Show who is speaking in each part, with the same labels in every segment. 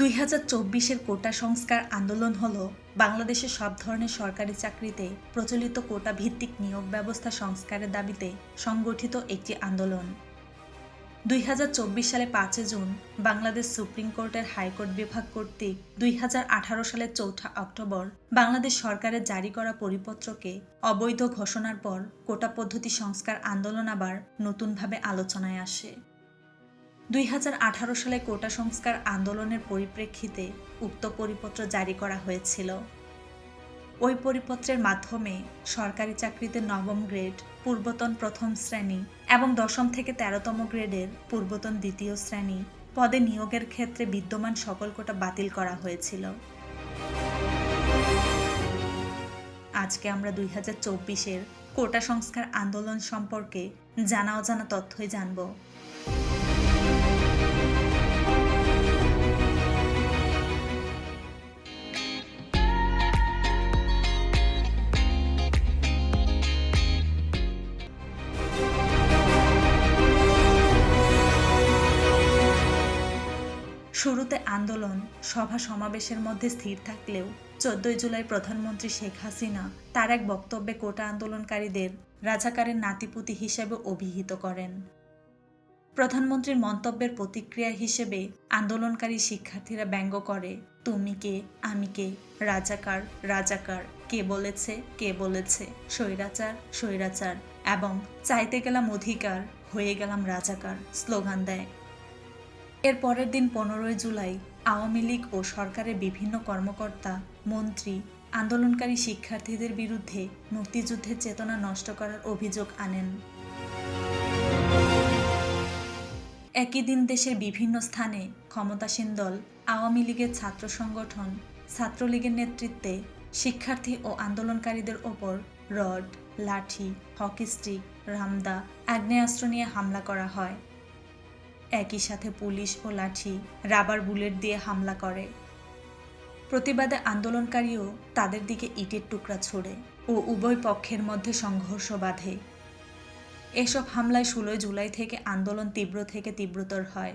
Speaker 1: দুই হাজার চব্বিশের কোটা সংস্কার আন্দোলন হল বাংলাদেশের সব ধরনের সরকারি চাকরিতে প্রচলিত কোটা ভিত্তিক নিয়োগ ব্যবস্থা সংস্কারের দাবিতে সংগঠিত একটি আন্দোলন। দুই হাজার চব্বিশ সালে পাঁচই জুন বাংলাদেশ সুপ্রিম কোর্টের হাইকোর্ট বিভাগ কর্তৃক দুই হাজার আঠারো সালের চৌঠা অক্টোবর বাংলাদেশ সরকারের জারি করা পরিপত্রকে অবৈধ ঘোষণার পর কোটা পদ্ধতি সংস্কার আন্দোলন আবার নতুনভাবে আলোচনায় আসে। দুই হাজার আঠারো সালে কোটা সংস্কার আন্দোলনের পরিপ্রেক্ষিতে উক্ত পরিপত্র জারি করা হয়েছিল। ওই পরিপত্রের মাধ্যমে সরকারি চাকরিতে নবম গ্রেড, পূর্বতন প্রথম শ্রেণি এবং দশম থেকে তেরোতম গ্রেডের পূর্বতন দ্বিতীয় শ্রেণি পদে নিয়োগের ক্ষেত্রে বিদ্যমান সকল কোটা বাতিল করা হয়েছিল। আজকে আমরা দুই হাজার চব্বিশের কোটা সংস্কার আন্দোলন সম্পর্কে জানা অজানা তথ্যই জানব। শুরুতে আন্দোলন, সভা সমাবেশের মধ্যে স্থির থাকলেও চোদ্দই জুলাই প্রধানমন্ত্রী শেখ হাসিনা তার এক বক্তব্যে কোটা আন্দোলনকারীদের রাজাকারের নাতিপুতি হিসেবে অভিহিত করেন। প্রধানমন্ত্রীর মন্তব্যের প্রতিক্রিয়া হিসেবে আন্দোলনকারী শিক্ষার্থীরা ব্যঙ্গ করে, তুমি কে? আমি কে? রাজাকার রাজাকার, কে বলেছে কে বলেছে? স্বৈরাচার স্বৈরাচার, এবং চাইতে গেলাম অধিকার, হয়ে গেলাম রাজাকার স্লোগান দেয়। এর পরের দিন পনেরোই জুলাই, আওয়ামী লীগ ও সরকারের বিভিন্ন কর্মকর্তা, মন্ত্রী, আন্দোলনকারী শিক্ষার্থীদের বিরুদ্ধে মুক্তিযুদ্ধের চেতনা নষ্ট করার অভিযোগ আনেন। একই দিন দেশের বিভিন্ন স্থানে ক্ষমতাসীন দল, আওয়ামী লীগের ছাত্র সংগঠন, ছাত্রলীগের নেতৃত্বে শিক্ষার্থী ও আন্দোলনকারীদের ওপর রড, লাঠি, হকি স্টিক, রামদা, আগ্নেয়াস্ত্র নিয়ে হামলা করা হয়। একই সাথে পুলিশ ও লাঠি, রাবার বুলেট দিয়ে হামলা করে। প্রতিবাদে আন্দোলনকারীও তাদের দিকে ইটের টুকরা ছোড়ে ও উভয় পক্ষের মধ্যে সংঘর্ষ বাঁধে। এসব হামলায় ষোলোই জুলাই থেকে আন্দোলন তীব্র থেকে তীব্রতর হয়।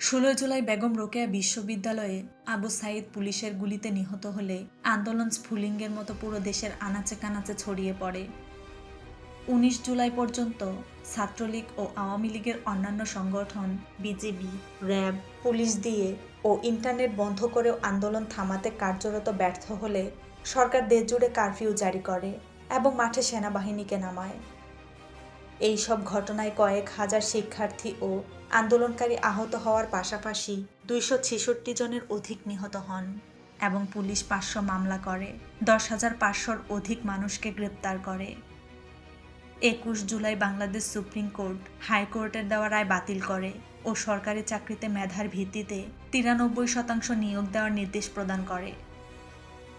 Speaker 1: ষোলোই জুলাই বেগম রোকেয়া বিশ্ববিদ্যালয়ে আবু সাইদ পুলিশের গুলিতে নিহত হলে আন্দোলন স্ফুলিঙ্গের মতো পুরো দেশের আনাচে কানাচে ছড়িয়ে পড়ে। উনিশ জুলাই পর্যন্ত ছাত্রলীগ ও আওয়ামী লীগের অন্যান্য সংগঠন, বিজেপি, র্যাব, পুলিশ দিয়ে ও ইন্টারনেট বন্ধ করেও আন্দোলন থামাতে কার্যরত ব্যর্থ হলে সরকার দেশজুড়ে কারফিউ জারি করে এবং মাঠে সেনাবাহিনীকে নামায়। এই সব ঘটনায় কয়েক হাজার শিক্ষার্থী ও আন্দোলনকারী আহত হওয়ার পাশাপাশি দুইশো ছেষট্টি জনের অধিক নিহত হন এবং পুলিশ পাঁচশো মামলা করে। দশ হাজার পাঁচশোর অধিক মানুষকে গ্রেপ্তার করে। একুশ জুলাই বাংলাদেশ সুপ্রিম কোর্ট, হাইকোর্টের দেওয়া রায় বাতিল করে ও সরকারি চাকরিতে মেধার ভিত্তিতে তিরানব্বই শতাংশ নিয়োগ দেওয়ার নির্দেশ প্রদান করে।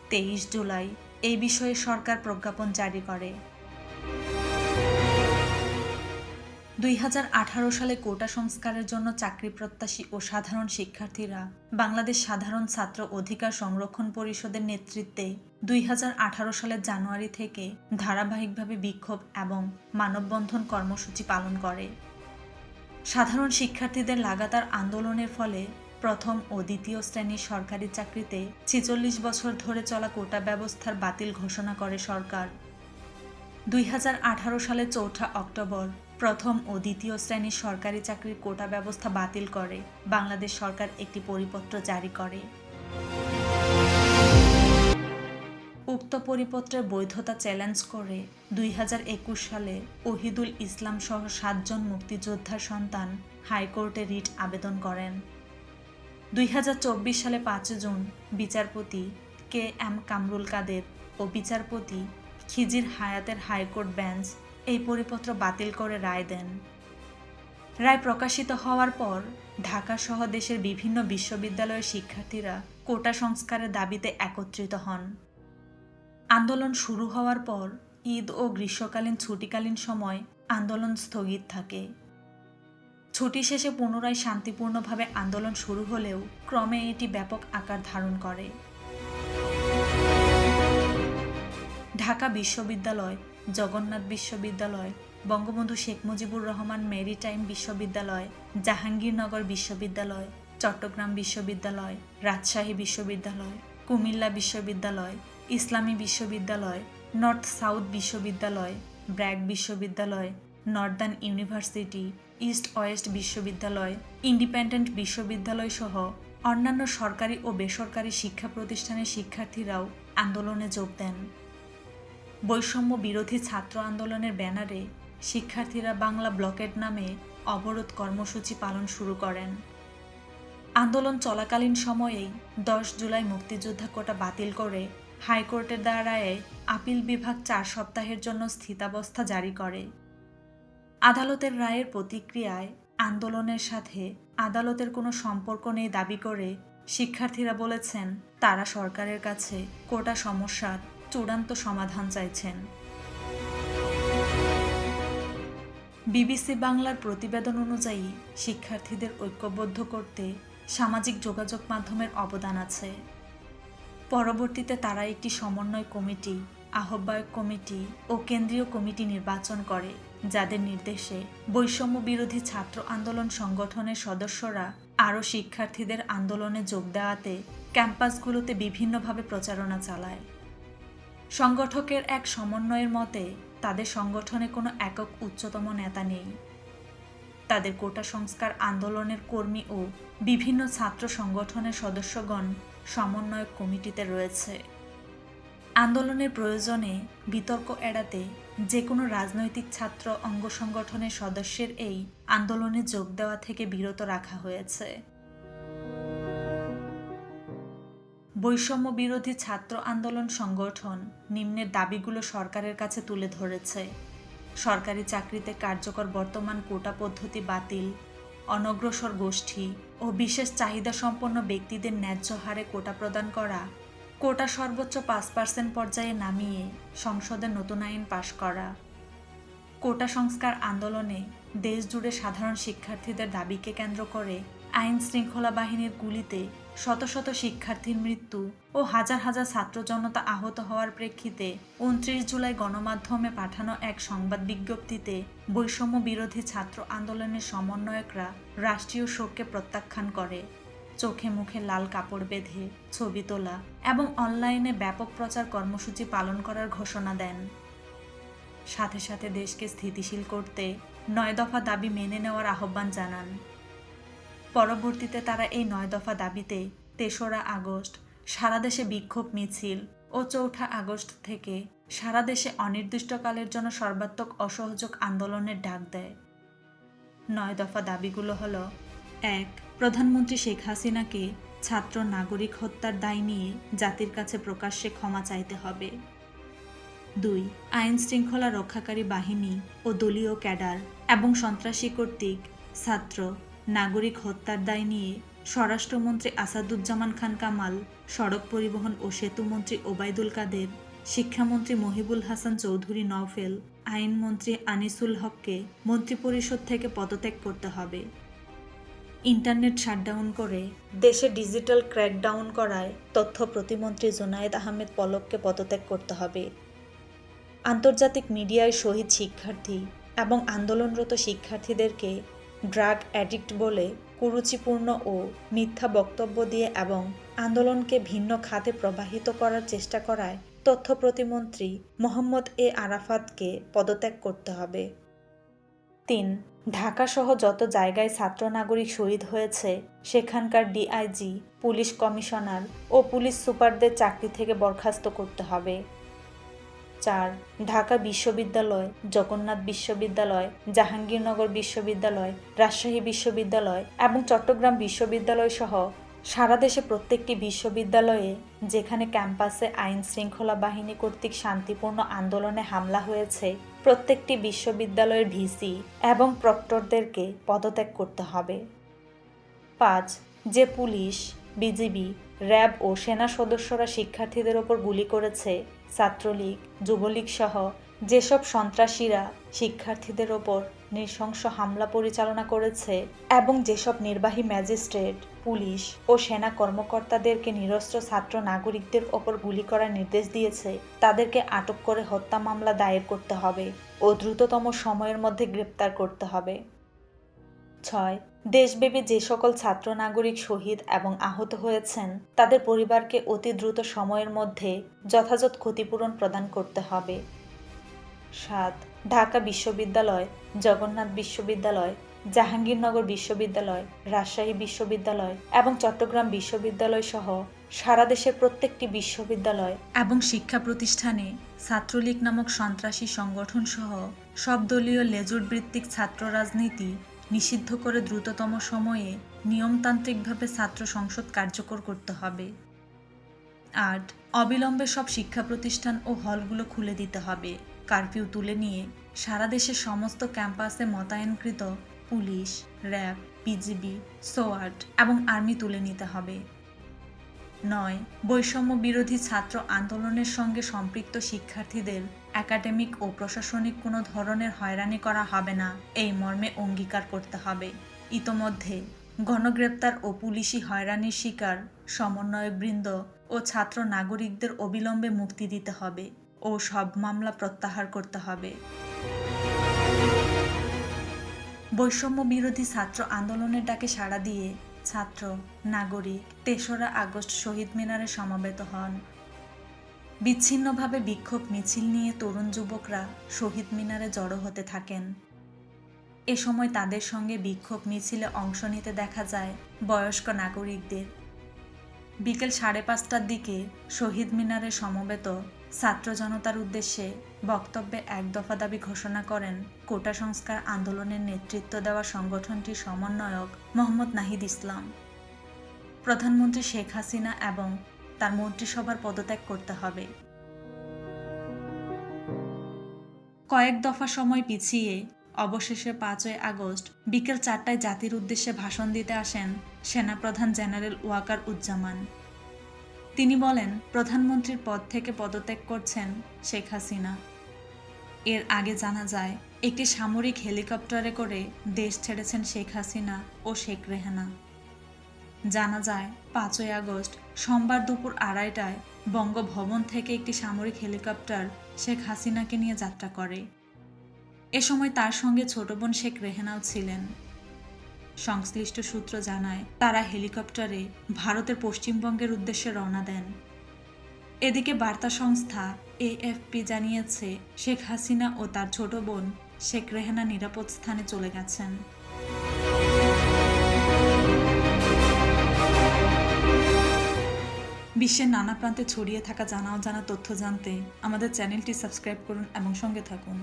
Speaker 1: তেইশ জুলাই এই বিষয়ে সরকার প্রজ্ঞাপন জারি করে। দুই হাজার আঠারো সালে কোটা সংস্কারের জন্য চাকরি প্রত্যাশী ও সাধারণ শিক্ষার্থীরা বাংলাদেশ সাধারণ ছাত্র অধিকার সংরক্ষণ পরিষদের নেতৃত্বে দুই হাজার আঠারো সালের জানুয়ারি থেকে ধারাবাহিকভাবে বিক্ষোভ এবং মানববন্ধন কর্মসূচি পালন করে। সাধারণ শিক্ষার্থীদের লাগাতার আন্দোলনের ফলে প্রথম ও দ্বিতীয় শ্রেণির সরকারি চাকরিতে ছেচল্লিশ বছর ধরে চলা কোটা ব্যবস্থার বাতিল ঘোষণা করে সরকার। দুই সালের চৌঠা অক্টোবর প্রথম ও দ্বিতীয় শ্রেণির সরকারি চাকরির কোটা ব্যবস্থা বাতিল করে। বাংলাদেশ সরকার একটি পরিপত্র জারি করে। উক্ত পরিপত্রের বৈধতা চ্যালেঞ্জ করে দুই হাজার একুশ সালে ওহিদুল ইসলাম সহ সাতজন মুক্তিযোদ্ধার সন্তান হাইকোর্টে রিট আবেদন করেন। দুই হাজার চব্বিশ সালে পাঁচ জুন বিচারপতি কে এম কামরুল কাদের ও বিচারপতি খিজির হায়াতের হাইকোর্ট বেঞ্চ এই পরিপত্র বাতিল করে রায় দেন। রায় প্রকাশিত হওয়ার পর ঢাকা সহ দেশের বিভিন্ন বিশ্ববিদ্যালয়ের শিক্ষার্থীরা কোটা সংস্কারের দাবিতে একত্রিত হন। আন্দোলন শুরু হওয়ার পর ঈদ ও গ্রীষ্মকালীন ছুটিকালীন সময় আন্দোলন স্থগিত থাকে। ছুটি শেষে পুনরায় শান্তিপূর্ণভাবে আন্দোলন শুরু হলেও ক্রমে এটি ব্যাপক আকার ধারণ করে। ঢাকা বিশ্ববিদ্যালয় জগন্নাথ বিশ্ববিদ্যালয়, বঙ্গবন্ধু শেখ মুজিবুর রহমান মেরিটাইম বিশ্ববিদ্যালয়, জাহাঙ্গীরনগর বিশ্ববিদ্যালয়, চট্টগ্রাম বিশ্ববিদ্যালয়, রাজশাহী বিশ্ববিদ্যালয়, কুমিল্লা বিশ্ববিদ্যালয়, ইসলামী বিশ্ববিদ্যালয়, নর্থ সাউথ বিশ্ববিদ্যালয়, ব্র্যাক বিশ্ববিদ্যালয়, নর্দার্ন ইউনিভার্সিটি, ইস্ট ওয়েস্ট বিশ্ববিদ্যালয়, ইন্ডিপেন্ডেন্ট বিশ্ববিদ্যালয় সহ অন্যান্য সরকারি ও বেসরকারি শিক্ষা প্রতিষ্ঠানের শিক্ষার্থীরাও আন্দোলনে যোগ দেন। বৈষম্য বিরোধী ছাত্র আন্দোলনের ব্যানারে শিক্ষার্থীরা বাংলা ব্লকেট নামে অবরোধ কর্মসূচি পালন শুরু করেন। আন্দোলন চলাকালীন সময়েই দশ জুলাই মুক্তিযোদ্ধা কোটা বাতিল করে হাইকোর্টের দ্বারায় আপিল বিভাগ চার সপ্তাহের জন্য স্থিতাবস্থা জারি করে। আদালতের রায়ের প্রতিক্রিয়ায় আন্দোলনের সাথে আদালতের কোনো সম্পর্ক নেই দাবি করে শিক্ষার্থীরা বলেছেন, তারা সরকারের কাছে কোটা সমস্যার চূড়ান্ত সমাধান চাইছেন। বিবিসি বাংলার প্রতিবেদন অনুযায়ী শিক্ষার্থীদের ঐক্যবদ্ধ করতে সামাজিক যোগাযোগ মাধ্যমের অবদান আছে। পরবর্তীতে তারা একটি সমন্বয় কমিটি, আহ্বায়ক কমিটি ও কেন্দ্রীয় কমিটি নির্বাচন করে, যাদের নির্দেশে বৈষম্য বিরোধী ছাত্র আন্দোলন সংগঠনের সদস্যরা আরও শিক্ষার্থীদের আন্দোলনে যোগ দেওয়াতে ক্যাম্পাসগুলোতে বিভিন্নভাবে প্রচারণা চালায়। সংগঠকের এক সমন্বয়ের মতে, তাদের সংগঠনে কোনো একক উচ্চতম নেতা নেই। তাদের কোটা সংস্কার আন্দোলনের কর্মী ও বিভিন্ন ছাত্র সংগঠনের সদস্যগণ সমন্বয়ক কমিটিতে রয়েছে। আন্দোলনের প্রয়োজনে বিতর্ক এড়াতে যে কোনো রাজনৈতিক ছাত্র অঙ্গ সংগঠনের সদস্যের এই আন্দোলনে যোগ দেওয়া থেকে বিরত রাখা হয়েছে। বৈষম্য বিরোধী ছাত্র আন্দোলন সংগঠন নিম্নের দাবিগুলো সরকারের কাছে তুলে ধরেছে। সরকারি চাকরিতে কার্যকর বর্তমান কোটা পদ্ধতি বাতিল, অনগ্রসর গোষ্ঠী ও বিশেষ চাহিদা সম্পন্ন ব্যক্তিদের ন্যায্য হারে কোটা প্রদান করা, কোটা সর্বোচ্চ পাঁচ পার্সেন্ট পর্যায়ে নামিয়ে সংসদে নতুন আইন পাশ করা। কোটা সংস্কার আন্দোলনে দেশ জুড়ে সাধারণ শিক্ষার্থীদের দাবিকে কেন্দ্র করে আইন শৃঙ্খলা বাহিনীর গুলিতে শত শত শিক্ষার্থীর মৃত্যু ও হাজার হাজার ছাত্র জনতা আহত হওয়ার প্রেক্ষিতে উনত্রিশ জুলাই গণমাধ্যমে পাঠানো এক সংবাদ বিজ্ঞপ্তিতে বৈষম্য বিরোধী ছাত্র আন্দোলনের সমন্বয়করা রাষ্ট্রীয় শোককে প্রত্যাখ্যান করে। চোখে মুখে লাল কাপড় বেঁধে ছবি তোলা এবং অনলাইনে ব্যাপক প্রচার কর্মসূচি পালন করার ঘোষণা দেন। সাথে সাথে দেশকে স্থিতিশীল করতে নয় দফা দাবি মেনে নেওয়ার আহ্বান জানান। পরবর্তীতে তারা এই নয় দফা দাবিতে তেসরা আগস্ট, সারা দেশে বিক্ষোভ মিছিল ও চৌঠা আগস্ট থেকে সারা দেশে অনির্দিষ্টকালের জন্য সর্বাত্মক অসহযোগ আন্দোলনের ডাক দেয়। নয় দফা দাবিগুলো হলো, এক, প্রধানমন্ত্রী শেখ হাসিনাকে ছাত্র নাগরিক হত্যার দায় নিয়ে জাতির কাছে প্রকাশ্যে ক্ষমা চাইতে হবে। দুই, আইন শৃঙ্খলা রক্ষাকারী বাহিনী ও দলীয় ক্যাডার এবং সন্ত্রাসী কর্তৃক ছাত্র নাগরিক হত্যার দায় নিয়ে স্বরাষ্ট্রমন্ত্রী আসাদুজ্জামান খান কামাল, সড়ক পরিবহন ও সেতুমন্ত্রী ওবায়দুল কাদের, শিক্ষামন্ত্রী মহিবুল হাসান চৌধুরী নওফেল, আইনমন্ত্রী আনিসুল হককে মন্ত্রিপরিষদ থেকে পদত্যাগ করতে হবে। ইন্টারনেট শাটডাউন করে দেশে ডিজিটাল ক্র্যাকডাউন করায় তথ্য প্রতিমন্ত্রী জোনায়েদ আহমেদ পলককে পদত্যাগ করতে হবে। আন্তর্জাতিক মিডিয়ায় শহীদ শিক্ষার্থী এবং আন্দোলনরত শিক্ষার্থীদেরকে ড্রাগ অ্যাডিক্ট বলে কুরুচিপূর্ণ ও মিথ্যা বক্তব্য দিয়ে এবং আন্দোলনকে ভিন্ন খাতে প্রবাহিত করার চেষ্টা করায় তথ্য প্রতিমন্ত্রী মোহাম্মদ এ আরাফাতকে পদত্যাগ করতে হবে। তিন, ঢাকাসহ যত জায়গায় ছাত্র নাগরিক শহীদ হয়েছে, সেখানকার ডিআইজি, পুলিশ কমিশনার ও পুলিশ সুপারদের চাকরি থেকে বরখাস্ত করতে হবে। চার, ঢাকা বিশ্ববিদ্যালয়, জগন্নাথ বিশ্ববিদ্যালয়, জাহাঙ্গীরনগর বিশ্ববিদ্যালয়, রাজশাহী বিশ্ববিদ্যালয় এবং চট্টগ্রাম বিশ্ববিদ্যালয় সহ সারা দেশে প্রত্যেকটি বিশ্ববিদ্যালয়ে যেখানে ক্যাম্পাসে আইন শৃঙ্খলা বাহিনী কর্তৃক শান্তিপূর্ণ আন্দোলনে হামলা হয়েছে, প্রত্যেকটি বিশ্ববিদ্যালয়ের ভিসি এবং প্রক্টরদেরকে পদত্যাগ করতে হবে। পাঁচ, যে পুলিশ, বিজিবি, র্যাব ও সেনা সদস্যরা শিক্ষার্থীদের ওপর গুলি করেছে ছাত্রলীগ, যুবলীগ সহ যেসব সন্ত্রাসীরা শিক্ষার্থীদের ওপর নৃশংস হামলা পরিচালনা করেছে এবং যেসব নির্বাহী ম্যাজিস্ট্রেট, পুলিশ ও সেনা কর্মকর্তাদেরকে নিরস্ত্র ছাত্র নাগরিকদের ওপর গুলি করার নির্দেশ দিয়েছে, তাদেরকে আটক করে হত্যা মামলা দায়ের করতে হবে ও দ্রুততম সময়ের মধ্যে গ্রেপ্তার করতে হবে। ছয় দেশব্যাপী যে সকল ছাত্র নাগরিক শহীদ এবং আহত হয়েছেন, তাদের পরিবারকে অতি দ্রুত সময়ের মধ্যে যথাযথ ক্ষতিপূরণ প্রদান করতে হবে। সাত, ঢাকা বিশ্ববিদ্যালয়, জগন্নাথ বিশ্ববিদ্যালয়, জাহাঙ্গীরনগর বিশ্ববিদ্যালয়, রাজশাহী বিশ্ববিদ্যালয় এবং চট্টগ্রাম বিশ্ববিদ্যালয় সহ সারা দেশের প্রত্যেকটি বিশ্ববিদ্যালয় এবং শিক্ষা প্রতিষ্ঠানে ছাত্রলীগ নামক সন্ত্রাসী সংগঠন সহ সব দলীয় লেজুর ভিত্তিক ছাত্র রাজনীতি নিষিদ্ধ করে দ্রুততম সময়ে নিয়মতান্ত্রিকভাবে ছাত্র সংসদ কার্যকর করতে হবে। আট অবিলম্বে সব শিক্ষা প্রতিষ্ঠান ও হলগুলো খুলে দিতে হবে। কারফিউ তুলে নিয়ে সারা দেশের সমস্ত ক্যাম্পাসে মোতায়েনকৃত পুলিশ, র্যাব, বিজিবি, সোয়ার্ড এবং আর্মি তুলে নিতে হবে। নয় বৈষম্য বিরোধী ছাত্র আন্দোলনের সঙ্গে সম্পৃক্ত শিক্ষার্থীদের একাডেমিক ও প্রশাসনিক কোনো ধরনের হয়রানি করা হবে না। এই মর্মে অঙ্গীকার করতে হবে। ইতোমধ্যে গণগ্রেপ্তার ও পুলিশি হয়রানির শিকার সমন্বয়বৃন্দ ও ছাত্র নাগরিকদের অবিলম্বে মুক্তি দিতে হবে ও সব মামলা প্রত্যাহার করতে হবে। বৈষম্য বিরোধী ছাত্র আন্দোলনের ডাকে সাড়া দিয়ে ছাত্র, নাগরিক, তেসরা আগস্ট শহীদ মিনারে সমবেত হন। বিচ্ছিন্নভাবে বিক্ষোভ মিছিল নিয়ে তরুণ যুবকরা শহীদ মিনারে জড়ো হতে থাকেন। এ সময় তাদের সঙ্গে বিক্ষোভ মিছিলে অংশ নিতে দেখা যায় বয়স্ক নাগরিকদের। বিকেল সাড়ে পাঁচটার দিকে শহীদ মিনারে সমবেত ছাত্র জনতার উদ্দেশ্যে বক্তব্যে এক দফা দাবি ঘোষণা করেন কোটা সংস্কার আন্দোলনের নেতৃত্ব দেওয়া সংগঠনটির সমন্বয়ক মোহাম্মদ নাহিদ ইসলাম। প্রধানমন্ত্রী শেখ হাসিনা এবং তার মন্ত্রিসভার পদত্যাগ করতে হবে। কয়েক দফা সময় পিছিয়ে অবশেষে পাঁচই আগস্ট বিকেল চারটায় জাতির উদ্দেশ্যে ভাষণ দিতে আসেন সেনাপ্রধান জেনারেল ওয়াকার উজ্জামান। তিনি বলেন, প্রধানমন্ত্রীর পদ থেকে পদত্যাগ করছেন শেখ হাসিনা। এর আগে জানা যায়, একটি সামরিক হেলিকপ্টারে করে দেশ ছেড়েছেন শেখ হাসিনা ও শেখ রেহানা। জানা যায়, পাঁচই আগস্ট সোমবার দুপুর আড়াইটায় বঙ্গভবন থেকে একটি সামরিক হেলিকপ্টার শেখ হাসিনাকে নিয়ে যাত্রা করে। এ সময় তার সঙ্গে ছোট বোন শেখ রেহেনাও ছিলেন। সংশ্লিষ্ট সূত্র জানায়, তারা হেলিকপ্টারে ভারতের পশ্চিমবঙ্গের উদ্দেশ্যে রওনা দেন। এদিকে বার্তা সংস্থা এএফপি জানিয়েছে, শেখ হাসিনা ও তার ছোট বোন শেখ রেহানা নিরাপদ স্থানে চলে গেছেন। বিশ্বের নানা প্রান্তে ছড়িয়ে থাকা জানা অজানা তথ্য জানতে আমাদের চ্যানেলটি সাবস্ক্রাইব করুন এবং সঙ্গে থাকুন।